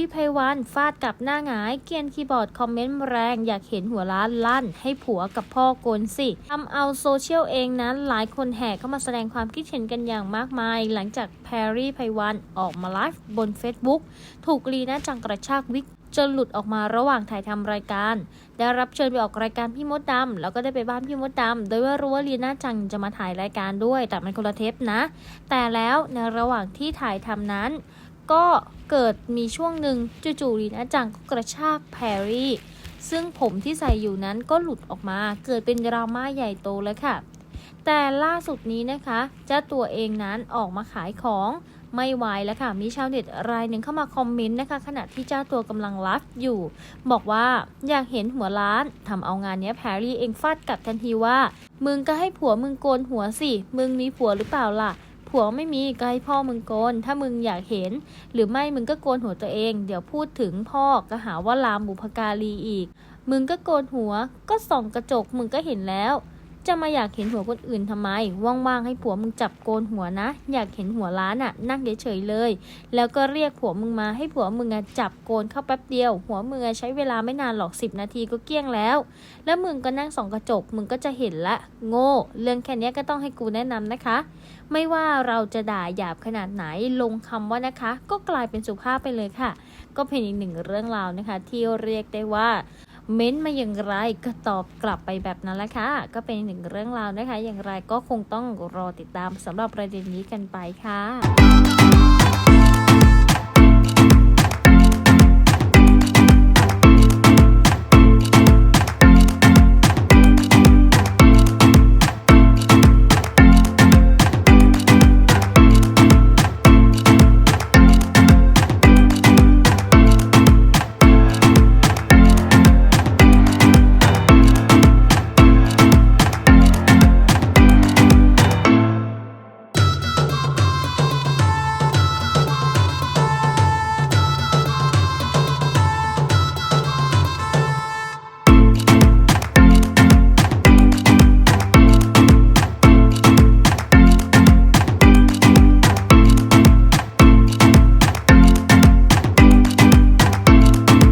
ี่ไพวันฟาดกับหน้าหงาย เกียนคีย์บอร์ดคอมเมนต์แรง อยากเห็นหัวล้านลั่น ให้ผัวกับพ่อโกนสิทำเอาโซเชียลเองนั้น หลายคนแห่เข้ามาแสดงความคิดเห็นกันอย่างมากมาย หลังจากแพรรี่ไพวันออกมาไลฟ์บน Facebook ถูกลีน่าจังกระชากวิกจนหลุดออกมาระหว่างถ่ายทำรายการ ได้รับเชิญไปออกรายการพี่มดดำแล้วก็ได้ไปบ้านพี่มดดำโดยว่ารู้ว่าลีน่าจังจะมาถ่ายรายการด้วย แต่มันคนละเทปนะ แต่แล้วในระหว่างที่ถ่ายทำนั้น ก็เกิดมีช่วงหนึ่งจู่ๆลีน่าจังก็กระชากแพรรี่ ซึ่งผมที่ใส่อยู่นั้นก็หลุดออกมา เกิดเป็นดราม่าใหญ่โตเลยค่ะ แต่ล่าสุดนี้นะคะเจ้าตัวเองนั้นออกมาขายของไม่ไหวแล้วค่ะ มีชาวเน็ตรายหนึ่งเข้ามาคอมเมนต์นะคะ ขณะที่เจ้าตัวกำลังไลฟ์อยู่ บอกว่าอยากเห็นหัวล้านทำเอางานนี้แพรรี่เองฟาดกลับทันทีว่า มึงก็ให้ผัวมึงโกนหัวสิ มึงมีผัวหรือเปล่าล่ะ ผัวไม่มีก็ให้พ่อมึงโกน ถ้ามึงอยากเห็น หรือไม่มึงก็โกนหัวตัวเอง เดี๋ยวพูดถึงพ่อก็หาว่าลามบุพการีอีก มึงก็โกนหัว ก็ส่องกระจกมึงก็เห็นแล้ว จะมาอยากเห็นหัวคนอื่นทำไม ว่างๆให้ผัวมึงจับโกนหัวนะ อยากเห็นหัวล้านอะ่ะ นั่งเฉยๆเลย แล้วก็เรียกผัวมึงมาให้ผัวมึงอะจับโกนเข้าแป๊บเดียว หัวมึงอะใช้เวลาไม่นานหรอกสิบนาทีก็เกลี้ยงแล้ว แล้วมึงก็นั่งส่องกระจกมึงก็จะเห็นละ โง่ เรื่องแค่นี้ก็ต้องให้กูแนะนำนะคะ ไม่ว่าเราจะด่าหยาบขนาดไหนลงคำว่านะคะ ก็กลายเป็นสุภาพไปเลยค่ะ ก็เป็นอีกหนึ่งเรื่องราวนะคะ ที่เรียกได้ว่า เม้นต์มาอย่างไรก็ตอบกลับไปแบบนั้นแหละค่ะ ก็เป็นหนึ่งเรื่องราวนะคะ อย่างไรก็คงต้องรอติดตามสำหรับประเด็นนี้กันไปค่ะ